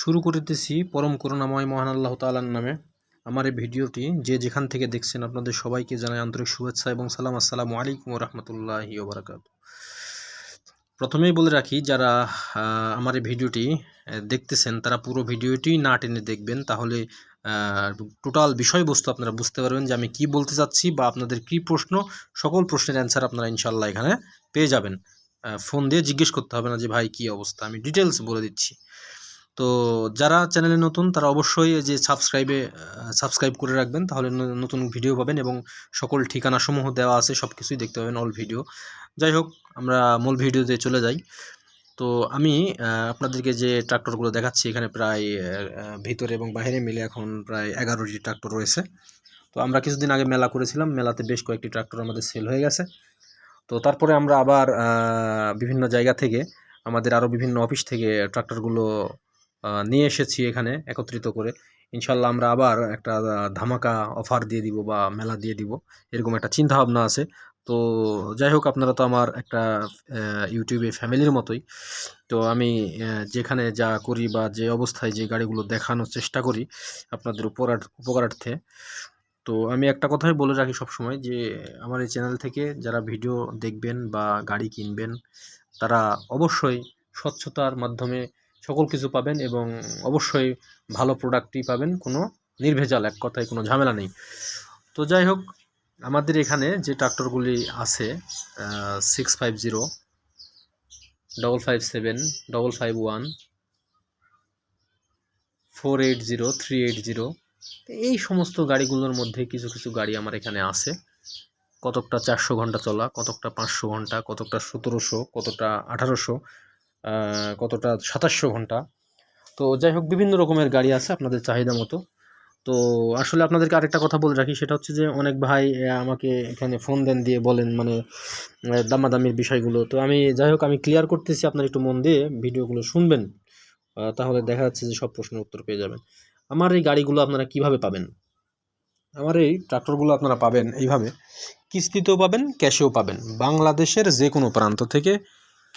শুরু করিতেছি পরম করুণাময় মহান আল্লাহ তাআলার নামে। আমার এই ভিডিওটি যে যেখান থেকে দেখছেন আপনাদের সবাইকে জানাই আন্তরিক শুভেচ্ছা এবং সালাম। আসসালামু আলাইকুম রহমতুল্লাহি ওবরাকাত প্রথমেই বলে রাখি, যারা আমার এই ভিডিওটি দেখতেছেন, তারা পুরো ভিডিওটি না টেনে দেখবেন। তাহলে টোটাল বিষয়বস্তু আপনারা বুঝতে পারবেন যে আমি কি বলতে চাচ্ছি বা আপনাদের কি প্রশ্ন। সকল প্রশ্নের অ্যান্সার আপনারা ইনশাল্লাহ এখানে পেয়ে যাবেন। ফোন দিয়ে জিজ্ঞেস করতে হবে না যে, ভাই, কি অবস্থা? আমি ডিটেলস বলে দিচ্ছি। তো যারা চ্যানেলে নতুন, তারা অবশ্যই যে সাবস্ক্রাইবে সাবস্ক্রাইব করে রাখবেন, তাহলে নতুন ভিডিও পাবেন এবং সকল ঠিকানাসমূহ দেওয়া আছে সব কিছুই দেখতে পাবেন অল ভিডিও যাই হোক, আমরা মূল ভিডিওতে চলে যাই। তো আমি আপনাদেরকে যে ট্রাক্টরগুলো দেখাচ্ছি, এখানে প্রায় ভিতরে এবং বাইরে মিলে এখন প্রায় এগারোটি ট্রাক্টর রয়েছে। তো আমরা কিছুদিন আগে মেলা করেছিলাম, মেলাতে বেশ কয়েকটি ট্রাক্টর আমাদের সেল হয়ে গেছে। তো তারপরে আমরা আবার বিভিন্ন জায়গা থেকে, আমাদের আরও বিভিন্ন অফিস থেকে ট্রাক্টরগুলো নিয়ে এসেছি এখানে একত্রিত করে। ইনশাল্লাহ আমরা আবার একটা ধামাকা অফার দিয়ে দিব বা মেলা দিয়ে দিব। এরকম একটা চিন্তা ভাবনা আছে। তো যাই হোক, আপনারা তো আমার একটা ইউটিউবে ফ্যামিলির মতোই। তো আমি যেখানে যা করি বা যে অবস্থায় যে গাড়িগুলো দেখানোর চেষ্টা করি আপনাদের উপকার উপকারার্থে। তো আমি একটা কথাই বলে রাখি সবসময় যে, আমার এই চ্যানেল থেকে যারা ভিডিও দেখবেন বা গাড়ি কিনবেন, তারা অবশ্যই স্বচ্ছতার মাধ্যমে সকল কিছু পাবেন এবং অবশ্যই ভালো প্রোডাক্টই পাবেন। কোনো নির্ভেজাল, এক কথায় কোনো ঝামেলা নেই। তো যাই হোক, আমাদের এখানে যে ট্রাক্টরগুলি আছে six five zero double five seven double five one four eight zero three eight zero এই সমস্ত গাড়িগুলোর মধ্যে কিছু কিছু গাড়ি আমার এখানে আছে। কতকটা চারশো ঘণ্টা চলা, কতকটা পাঁচশো ঘণ্টা, কতকটা সতেরোশো কতটা আঠারোশো কতটা? সাতাশশো ঘণ্টা। তো যাই হোক, বিভিন্ন রকমের গাড়ি আছে আপনাদের চাহিদা মতো। তো আসলে আপনাদেরকে আরেকটা কথা বলে রাখি, সেটা হচ্ছে যে অনেক ভাই আমাকে এখানে ফোন দেন দিয়ে বলেন মানে দামাদামির বিষয়গুলো। তো আমি যাই হোক, আমি ক্লিয়ার করতেছি আপনারা একটু মন দিয়ে, ভিডিওগুলো শুনবেন। তাহলে দেখা যাচ্ছে যে সব প্রশ্নের উত্তর পেয়ে যাবেন। আমার এই গাড়িগুলো আপনারা কীভাবে পাবেন? আমার এই ট্রাক্টরগুলো আপনারা পাবেন এইভাবে। কিস্তিতেও পাবেন ক্যাশেও পাবেন। বাংলাদেশের যে কোনো প্রান্ত থেকে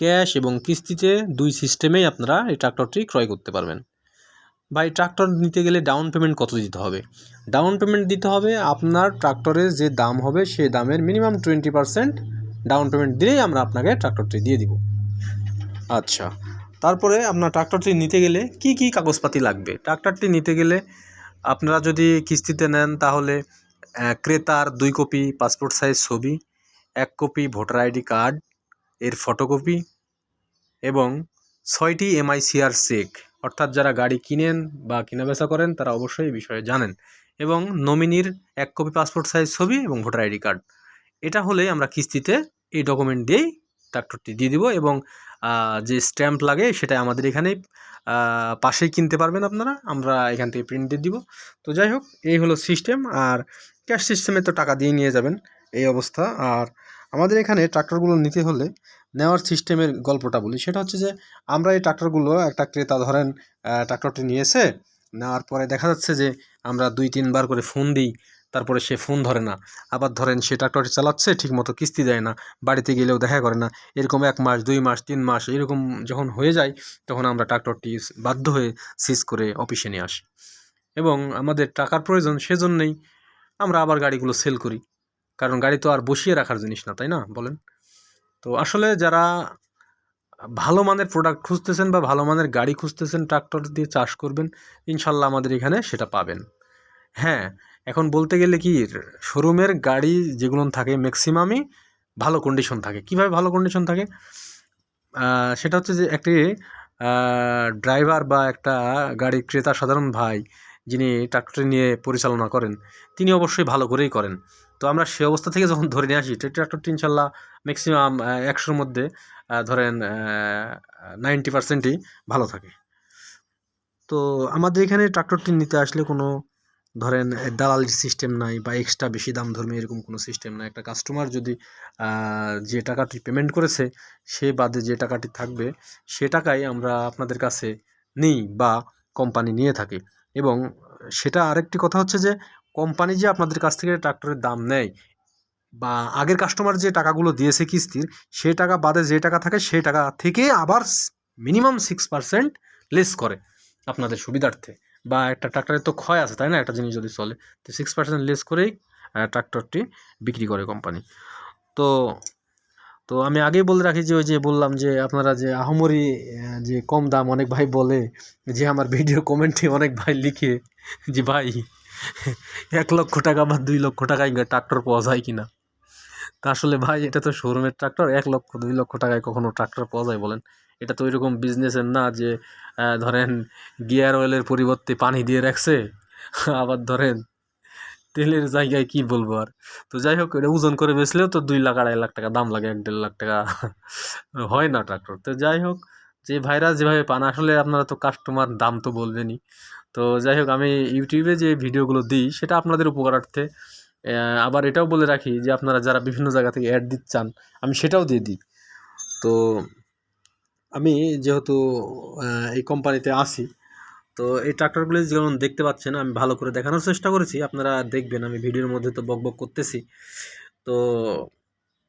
ক্যাশ এবং কিস্তিতে দুই সিস্টেমেই আপনারা এই ট্রাক্টরটি ক্রয় করতে পারবেন। বা এই ট্রাক্টর নিতে গেলে ডাউন পেমেন্ট কত দিতে হবে? ডাউন পেমেন্ট দিতে হবে আপনার ট্রাক্টরের যে দাম হবে সেই দামের minimum twenty percent down payment দিলেই আমরা আপনাকে ট্রাক্টরটি দিয়ে দিব। আচ্ছা তারপরে আপনার ট্রাক্টরটি নিতে গেলে কি কি কাগজপাতি লাগবে? ট্রাক্টরটি নিতে গেলে আপনারা যদি কিস্তিতে নেন তাহলে ক্রেতার দুই কপি, পাসপোর্ট সাইজ ছবি, এক কপি, ভোটার আইডি কার্ড, এর ফটোকপি এবং ছয়টি এমআইসিআর চেক অর্থাৎ যারা গাড়ি কিনেন বা কেনাবেচা করেন, তারা অবশ্যই এই বিষয়ে জানেন। এবং নমিনির এক কপি পাসপোর্ট সাইজ ছবি এবং ভোটার আইডি কার্ড এটা হলে আমরা কিস্তিতে এই ডকুমেন্ট দিয়েই ট্রাক্টরটি দিয়ে দিব এবং যে স্ট্যাম্প লাগে সেটা আমাদের এখানেই পাশেই কিনতে পারবেন আপনারা। আমরা এখান থেকে প্রিন্ট দিয়ে দিব। তো যাই হোক, এই হলো সিস্টেম আর ক্যাশ সিস্টেমে তো টাকা দিয়ে নিয়ে যাবেন। এই অবস্থা। আর আমাদের এখানে ট্রাক্টরগুলো নিতে হলে নেওয়ার সিস্টেমের গল্পটা বলি। সেটা হচ্ছে যে, আমরা এই ট্রাক্টরগুলো একটা ক্রেতা ধরেন ট্রাক্টরটি নিয়েছে, নেওয়ার পরে দেখা যাচ্ছে যে, আমরা দুই, তিনবার করে ফোন দিই, তারপরে সে ফোন ধরে না। আবার ধরেন সে ট্রাক্টরটি চালাচ্ছে, ঠিকমতো কিস্তি দেয় না, বাড়িতে গেলেও দেখা করে না। এরকম এক মাস, দুই মাস, তিন মাস, এরকম যখন হয়ে যায়, তখন আমরা ট্রাক্টরটি বাধ্য হয়ে সিজ করে অফিসে নিয়ে আসি। এবং আমাদের টাকার প্রয়োজন সেজন্যই আমরা আবার গাড়িগুলো সেল করি। কারণ গাড়ি তো আর বসিয়ে রাখার জিনিস না, তাই না? বলেন। তো আসলে যারা ভালো মানের প্রোডাক্ট খুঁজতেছেন বা ভালো মানের গাড়ি খুঁজতেছেন ট্রাক্টর দিয়ে চাষ করবেন, ইনশাল্লাহ আমাদের এখানে সেটা পাবেন। হ্যাঁ এখন বলতে গেলে কি শোরুমের গাড়ি যেগুলো থাকে ম্যাক্সিমামই ভালো কন্ডিশন থাকে। কীভাবে ভালো কন্ডিশন থাকে? সেটা হচ্ছে যে একটি ড্রাইভার বা একটা গাড়ির ক্রেতা সাধারণ ভাই, যিনি ট্রাক্টর নিয়ে পরিচালনা করেন, তিনি অবশ্যই ভালো করেই করেন। তো আমরা সে অবস্থা থেকে যখন ধরে নিয়ে আসি ট্রাক্টরটি ইনশাল্লাহ ম্যাক্সিমাম একশোর মধ্যে ধরেন নাইনটি পার্সেন্টই ভালো থাকে। তো আমাদের এখানে ট্রাক্টরটি নিতে আসলে কোনো, ধরেন দালালির সিস্টেম নাই বা এক্সট্রা বেশি দাম ধরবে এরকম কোনো সিস্টেম নাই। একটা কাস্টমার যদি যে টাকাটি পেমেন্ট করেছে, সে বাদে যে টাকাটি থাকবে, সে টাকাই আমরা আপনাদের কাছে নিই বা কোম্পানি নিয়ে থাকে। এবং সেটা আরেকটি কথা হচ্ছে যে কোম্পানি যে আপনাদের কাছ থেকে ট্রাক্টরের দাম নেয় বা আগের কাস্টমার যে টাকাগুলো দিয়েছে কিস্তির সেই টাকা বাদে যে টাকা থাকে সেই টাকা থেকে আবার মিনিমাম সিক্স পার্সেন্ট লেস করে আপনাদের সুবিধার্থে। বা একটা ট্রাক্টরের তো ক্ষয় আছে, তাই না? একটা জিনিস যদি চলে, তো সিক্স পার্সেন্ট লেস করেই ট্রাক্টরটি বিক্রি করে কোম্পানি। তো তো আমি আগেই বলে রাখি যে ওই যে বললাম যে আপনারা যে আহমরি যে কম দাম অনেক ভাই বলে, যে আমার ভিডিও কমেন্টে অনেক ভাই লিখে, যে ভাই এক লক্ষ টাকা বা দুই লক্ষ টাকায় ট্রাক্টর পাওয়া যায় কিনা? তা আসলে ভাই, এটা তো শোরুমের ট্রাক্টর, এক লক্ষ, দুই লক্ষ টাকায় কখনো ট্রাক্টর পাওয়া যায় বলেন। এটা তো ওইরকম বিজনেসের না যে ধরেন গিয়ার অয়েলের পরিবর্তে পানি দিয়ে রাখছে, আবার ধরেন তেলের জায়গায় কি বলব আর? তো যাই হোক, এটা ওজন করে বেচলেও তো দুই লাখ, আড়াই লাখ টাকা দাম লাগে, এক দেড় লাখ টাকা হয় না ট্রাক্টর। তো যাই হোক, যে ভাইরা যেভাবে পান, আসলে আপনারা তো কাস্টমার দাম তো বলবেনই। তো যাই হোক, আমি ইউটিউবে যে ভিডিওগুলো দিই, সেটা আপনাদের উপকারার্থে। আবার এটাও বলে রাখি যে, আপনারা যারা বিভিন্ন জায়গা থেকে অ্যাড দিতে চান, আমি সেটাও দিয়ে দিই। তো আমি যেহেতু এই কোম্পানিতে আসি তো এই ট্রাক্টরগুলি যেমন দেখতে পাচ্ছেন, আমি ভালো করে দেখানোর চেষ্টা করেছি। আপনারা দেখবেন, আমি ভিডিওর মধ্যে তো বকবক করতেছি। তো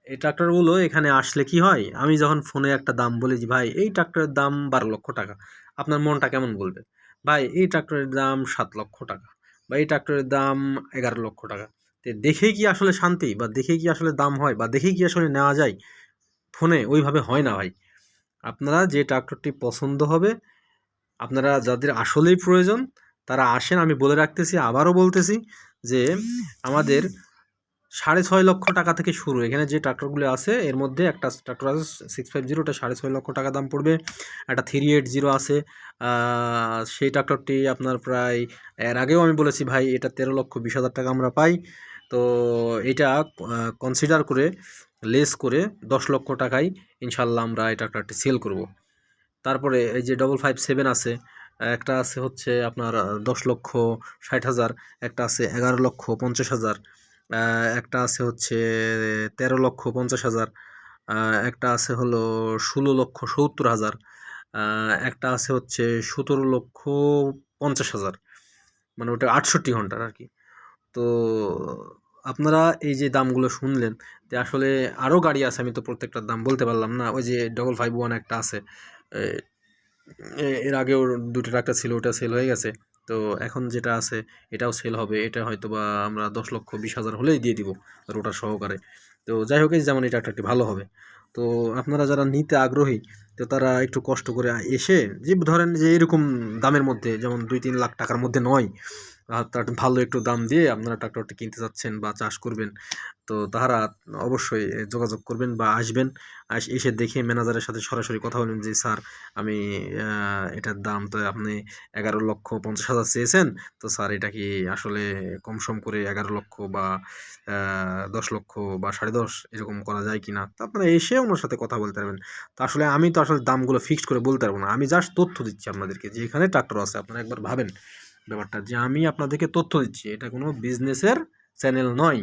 এই ট্রাক্টরগুলো এখানে আসলে কি হয়? আমি যখন ফোনে একটা দাম বলি যে, ভাই, এই ট্রাক্টরের দাম বারো লক্ষ টাকা। আপনার মনটা কেমন বলবে? ভাই, এই ট্রাক্টরের দাম সাত লক্ষ টাকা বা এই ট্রাক্টরের দাম এগারো লক্ষ টাকা। তো দেখে কি আসলে শান্তি বা দেখে কি আসলে দাম হয় বা দেখে কি আসলে নেওয়া যায়? ফোনে ওইভাবে হয় না ভাই। আপনারা যে ট্রাক্টরটি পছন্দ হবে, আপনারা যাদের আসলেই প্রয়োজন, তারা আসেন। আমি বলে রাখতেছি, আবারও বলতেছি যে আমাদের সাড়ে ছয় লক্ষ টাকা থেকে শুরু। এখানে যে ট্রাক্টরগুলো আছে, এর মধ্যে একটা ট্রাক্টর আছে সিক্স ফাইভ জিরো ওটা সাড়ে ছয় লক্ষ টাকা দাম পড়বে। একটা থ্রি এইট জিরো আছে। সেই ট্রাক্টরটি আপনার প্রায়, এর আগেও আমি বলেছি ভাই, এটা তেরো লক্ষ বিশ হাজার টাকা আমরা পাই। তো এটা কনসিডার করে লেস করে দশ লক্ষ টাকায় ইনশাল্লাহ আমরা এই ট্রাক্টরটি সেল করব। তারপরে এই যে ডবল ফাইভ সেভেন আছে, একটা আছে হচ্ছে আপনার দশ লক্ষ ষাট হাজার, একটা আছে এগারো লক্ষ পঞ্চাশ হাজার। একটা আছে হচ্ছে তেরো লক্ষ পঞ্চাশ হাজার একটা আছে হলো ষোলো লক্ষ সত্তর হাজার একটা আছে হচ্ছে সতেরো লক্ষ পঞ্চাশ হাজার। মানে ওটা আটষট্টি ঘণ্টার আর কি। তো আপনারা এই যে দামগুলো শুনলেন, যে আসলে আরও গাড়ি আছে, আমি তো প্রত্যেকটার দাম বলতে পারলাম না, ওই যে ডবল ফাইভ ওয়ান একটা আছে এর আগেও দুটো ট্রাক্টর ছিল, ওটা সেল হয়ে গেছে। তো এখন যেটা আছে, এটাও সেল হবে। এটা হয়তো বা আমরা দশ লক্ষ বিশ হাজার হলেই দিয়ে দিব রোটার সহকারে। তো যাই হোক যেমন এটা একটা ভালো হবে। তো আপনারা যারা নিতে আগ্রহী, তো তারা একটু কষ্ট করে এসে, যে ধরেন যে এরকম দামের মধ্যে, যেমন দুই তিন লাখ টাকার মধ্যে নয় তার ভালো একটু দাম দিয়ে আপনারা ট্রাক্টরটি কিনতে চাচ্ছেন বা চাষ করবেন। তো তাহারা অবশ্যই যোগাযোগ করবেন বা আসবেন। এসে দেখে ম্যানেজারের সাথে সরাসরি কথা বলবেন যে, স্যার, আমি এটার দাম তো আপনি এগারো লক্ষ পঞ্চাশ হাজার চেয়েছেন। তো স্যার, এটা কি আসলে কম সম করে এগারো লক্ষ বা দশ লক্ষ বা সাড়ে দশ এরকম করা যায় কি না তো আপনারা এসে ওনার সাথে কথা বলতে পারবেন। তো আসলে আমি তো আসলে দামগুলো ফিক্সড করে বলতে পারব না। আমি জাস্ট তথ্য দিচ্ছি আপনাদেরকে যে, এখানে ট্রাক্টর আছে, আপনারা একবার ভাবেন। ব্যাপারটা যে আমি আপনাদেরকে তথ্য দিচ্ছি, এটা কোনো বিজনেসের চ্যানেল নয়।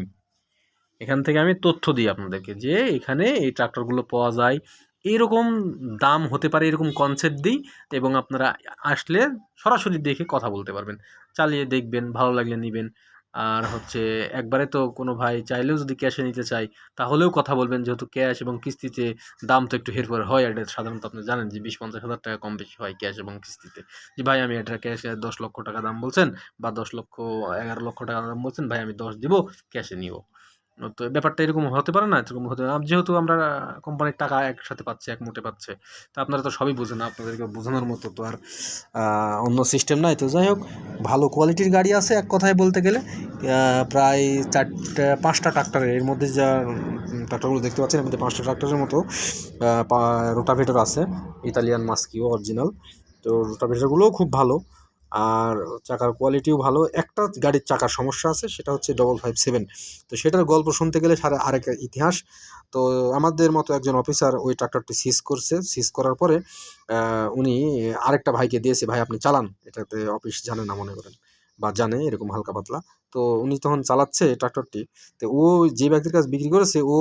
এখান থেকে আমি তথ্য দিই আপনাদেরকে যে এখানে এই ট্রাক্টরগুলো পাওয়া যায়। এরকম দাম হতে পারে, এরকম কনসেপ্ট দিই এবং আপনারা আসলে সরাসরি দেখে কথা বলতে পারবেন। চালিয়ে দেখবেন, ভালো লাগলে নেবেন। আর হচ্ছে একবারে তো কোনো ভাই চাইলেও যদি ক্যাশে নিতে চাই তাহলেও কথা বলবেন যেহেতু ক্যাশ এবং কিস্তিতে দাম তো একটু হেরফের হয়। এটা সাধারণত আপনি জানেন যে বিশ পঞ্চাশ হাজার টাকা কম বেশি হয় ক্যাশ এবং কিস্তিতে। যে ভাই আমি এটা ক্যাশে দশ লক্ষ টাকা দাম বলছেন বা দশ লক্ষ, এগারো লক্ষ টাকা দাম বলছেন, ভাই আমি দশ দিব ক্যাশে নিব। তো ব্যাপারটা এরকম হতে পারে না, এরকম হতে পারে। যেহেতু আমরা কোম্পানির টাকা একসাথে পাচ্ছি এক মুঠে পাচ্ছে, তো আপনারা তো সবই বোঝেন, আপনাদেরকে বোঝানোর মতো তো আর অন্য সিস্টেম নাই। তো যাই হোক, ভালো কোয়ালিটির গাড়ি আছে এক কথায় বলতে গেলে। প্রায় চারটে, পাঁচটা ট্রাক্টরের এর মধ্যে যা ট্রাক্টরগুলো দেখতে পাচ্ছেন, এর মধ্যে পাঁচটা ট্রাক্টরের মতো রোটাভেটর আছে ইতালিয়ান মাস্কিও অরিজিনাল তো রোটাভেটরগুলোও খুব ভালো। আর চাকার কোয়ালিটিও ভালো। একটা গাড়ির চাকার সমস্যা আছে, সেটা হচ্ছে ডবল ফাইভ সেভেন তো সেটার গল্প শুনতে গেলে সারা আরেক ইতিহাস। তো আমাদের মতো একজন অফিসার ওই ট্রাক্টরটি সিজ করছে। সিজ করার পরে উনি আরেকটা ভাইকে দিয়েছে, ভাই, আপনি চালান। এটাতে অফিস জানে না মনে করেন বা জানে, এরকম হালকা পাতলা। তো উনি তখন চালাচ্ছে ট্রাক্টরটি তো ও যে ব্যক্তির কাছে বিক্রি করেছে, ও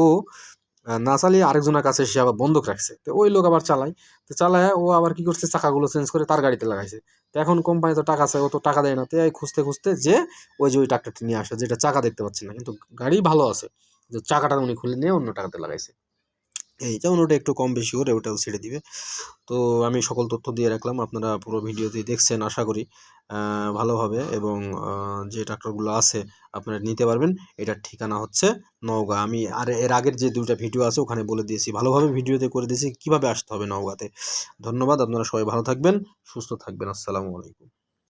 না চালিয়ে আরেকজনের কাছে সে আবার বন্ধক রাখছে। তো ওই লোক আবার চালায়। তো চালায়, ও আবার কি করছে? চাকাগুলো চেঞ্জ করে তার গাড়িতে লাগাইছে। তো এখন কোম্পানি তো টাকা চায়, ও তো টাকা দেয় না। তো এই খুঁজতে খুঁজতে যে ওই যে ওই ট্রাক্টরটি নিয়ে আসে, যেটা চাকা দেখতে পাচ্ছি না। কিন্তু গাড়ি ভালো আছে। যে চাকাটা উনি খুলে নিয়ে অন্য টাকাতে লাগাইছে। এই যেমন ওটা একটু কম বেশি করে ওটাও ছেড়ে দিবে। তো আমি সকল তথ্য দিয়ে রাখলাম, আপনারা পুরো ভিডিওতে দেখছেন আশা করি। ভালোভাবে এবং যে ট্রাক্টরগুলো আছে আপনারা নিতে পারবেন। এটার ঠিকানা হচ্ছে নওগাঁ। আমি আর এর আগের যে দুইটা ভিডিও আছে ওখানে বলে দিয়েছি, ভালোভাবে ভিডিওতে করে দিয়েছি কীভাবে আসতে হবে নওগাঁতে। ধন্যবাদ, আপনারা সবাই ভালো থাকবেন, সুস্থ থাকবেন। আসসালামু আলাইকুম।